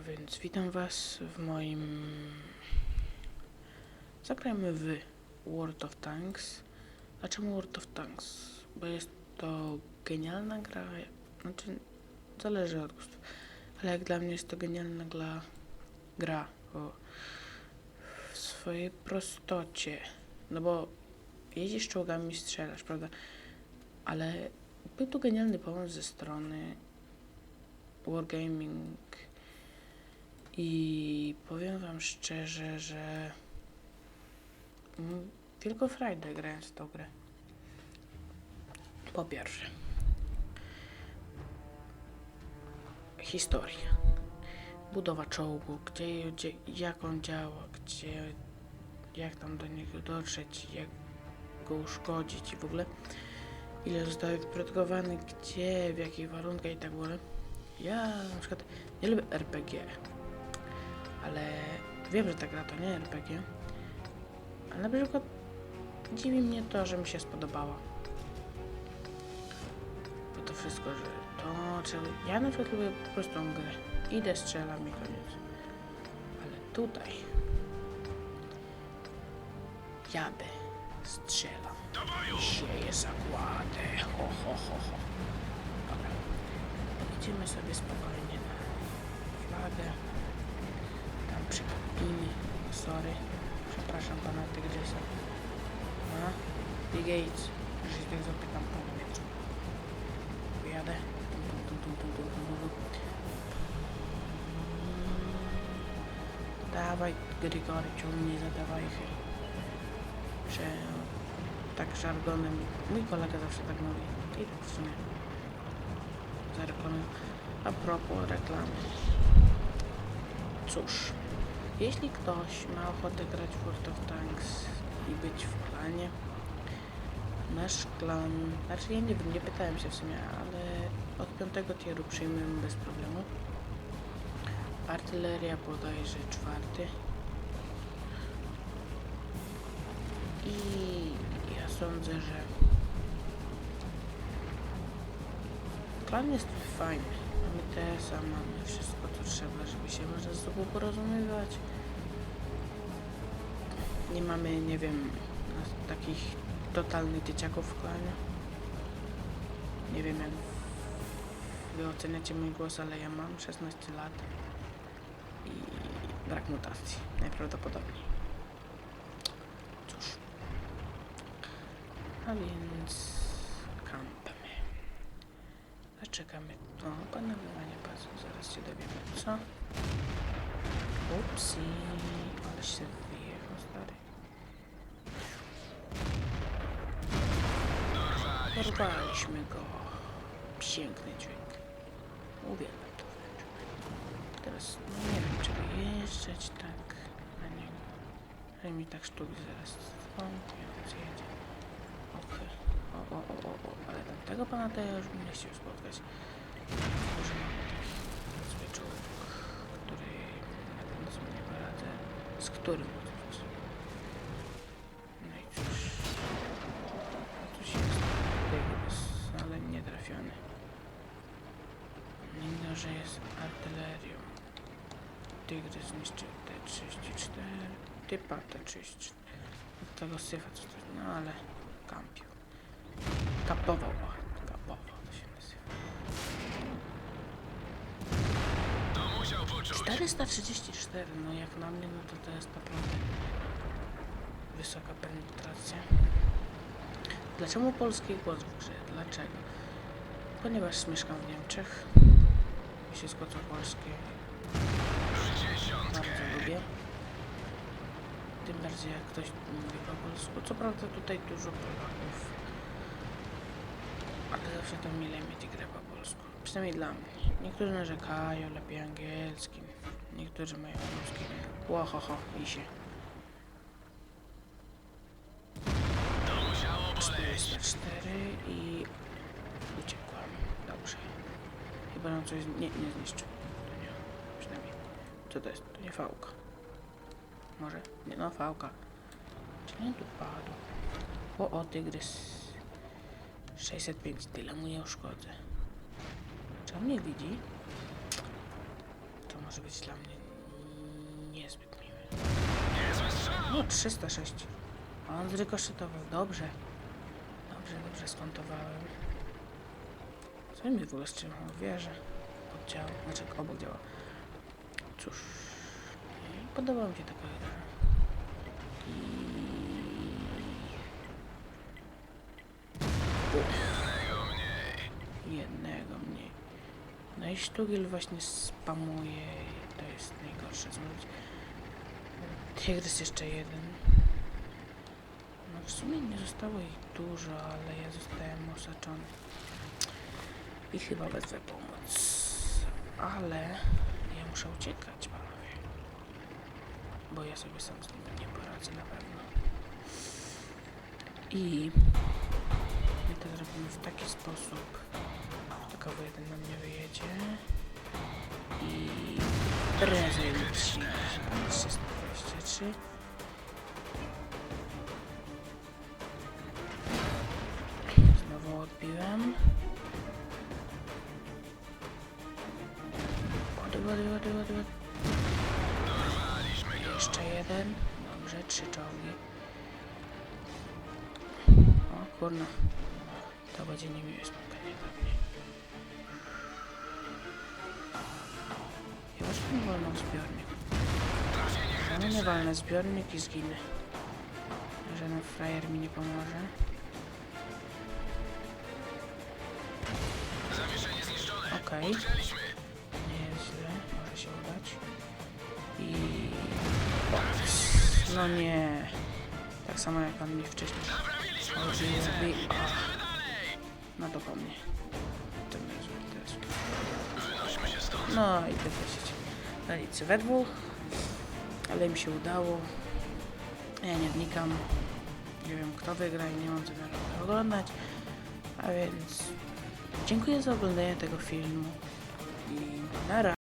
Więc witam was w moim... Zagrajmy w World of Tanks. A czemu World of Tanks? Bo jest to genialna gra, znaczy zależy od gustów, ale jak dla mnie jest to genialna gra, gra o, w swojej prostocie. No bo jeździsz czołgami, strzelasz, prawda? Ale był to genialny pomysł ze strony Wargaming i powiem wam szczerze, że tylko Friday grając w tą grę. Po pierwsze, historia. Budowa czołgu, gdzie, gdzie, jak on działa, gdzie, jak tam do niego dotrzeć, jak go uszkodzić i w ogóle ile zostały wyprodukowane, gdzie, w jakich warunkach i tak dalej. Ja na przykład nie lubię RPG, ale wiem, że ta gra to nie RPG, ale na przykład dziwi mnie to, że mi się spodobała. Bo to wszystko, że to, czy ja na przykład lubię po prostu tą grę. Idę, strzelam i koniec. Ale tutaj jadę, strzelam, sieję zakładę, ho, ho, ho, ho. Dobra. Idziemy sobie spokojnie na flagę. Tam przyklepimy. Sorry. Przepraszam pana Tygrysa. A? Big Gates. Że się tak zapytam po niemiecku. Wyjadę. Dawaj, Grigory, ciągnij za dawajchy. Że tak żargonem. Mój kolega zawsze tak mówi. I tak w sumie reklamę. A propos reklamy. Cóż, jeśli ktoś ma ochotę grać w World of Tanks i być w klanie, nasz klan, znaczy ja nie nie pytałem się w sumie, ale od piątego tieru przyjmujemy bez problemu. Artyleria bodajże czwarty. I ja sądzę, że Plan jest fajny. Mamy TSA, mamy wszystko się można ze sobą porozumiewać. Nie mamy, nie wiem, takich totalnych dzieciaków w klanie. Nie wiem jak wy oceniacie mój głos, ale ja mam 16 lat i brak mutacji, najprawdopodobniej. Cóż. A więc Zaczekamy. O, panowanie bazu. Zaraz się dowiemy. Co? Upsi. Ale się wyjechał, stary. Porwaliśmy go. Piękny dźwięk. Uwielbiam to wręcz. Teraz no nie wiem, czy wyjeżdżać tak na niego. Ale mi tak sztuki zaraz wstąpi, on zjedzie. Okej. O, o, o, o, o, ale tamtego pana to ja już bym nie chciał spotkać. Może mamy taki zły człowiek, który na pewno sobie nie poradzę. Z którym. No i cóż. Cóż jest Tygrys, ale nie trafiony. Mimo, że jest artylerią. Tygrys zniszczył T-34. Typa T-34. Od tego syfa co no ale kampił. Kapował. Kapował to się musiał poczuć. 434, no jak na mnie, no to to jest naprawdę wysoka penetracja. Dlaczego polski głos w grze? Dlaczego? Ponieważ mieszkam w Niemczech. Wszystko co polskie Dziesiątkę. bardzo lubię. Tym bardziej jak ktoś mówi po polsku. Co prawda tutaj dużo Polaków. Ale zawsze to mile mieć grę po polsku. Przynajmniej dla mnie. Niektórzy narzekają, lepiej angielski. Niektórzy mają polski. Łohoho, i się. To musiało boleć. 404 i uciekłam. Dobrze. Chyba nam coś nie, nie zniszczył. To nie, przynajmniej. Co to jest? To nie fałka. Może? Nie no, fałka. Czy nie tu padł? O, o, tygrys. 605, tyle mu nie uszkodzę. Czy on nie widzi? To może być dla mnie niezbyt strzał! No, 306. A on zrykoszetował. Dobrze. Dobrze, dobrze skontowałem. Co mi w ogóle z czym on wierzy? Oddział, znaczy obok działa. Cóż. Podoba mi się taka gra. Jednego I jednego mniej. No i Sztugil właśnie spamuje i to jest najgorsze co mówić. Tygrys jeszcze jeden. No w sumie nie zostało ich dużo, ale ja zostałem osaczony. I chyba wezwę pomoc. Ale ja muszę uciekać, panowie. Bo ja sobie sam z nim nie poradzę na pewno. I my to zrobimy w taki sposób. Tylko jeden na mnie wyjedzie. I prezent 323. Znowu odbiłem. Dorwaliśmy go. Jeszcze jeden. Dobrze, trzy czołgi. O kurna. To będzie niemiłe spotkanie dla. Nie wolno zbiornik. No nie walnę zbiornik i zginę. Żaden frajer mi nie pomoże. Zawieszenie zniszczone. Okej. Utknęliśmy. Nie jest źle, może się udać. I... No nie. Tak samo jak on mi wcześniej. Chodzi. No to po mnie. Zły też. Wynośmy się stąd. I wypuścić. Granicy we dwóch. Ale im się udało. Ja nie wnikam. Nie wiem kto wygra i nie mam zamiaru oglądać. A więc dziękuję za oglądanie tego filmu. I na razie.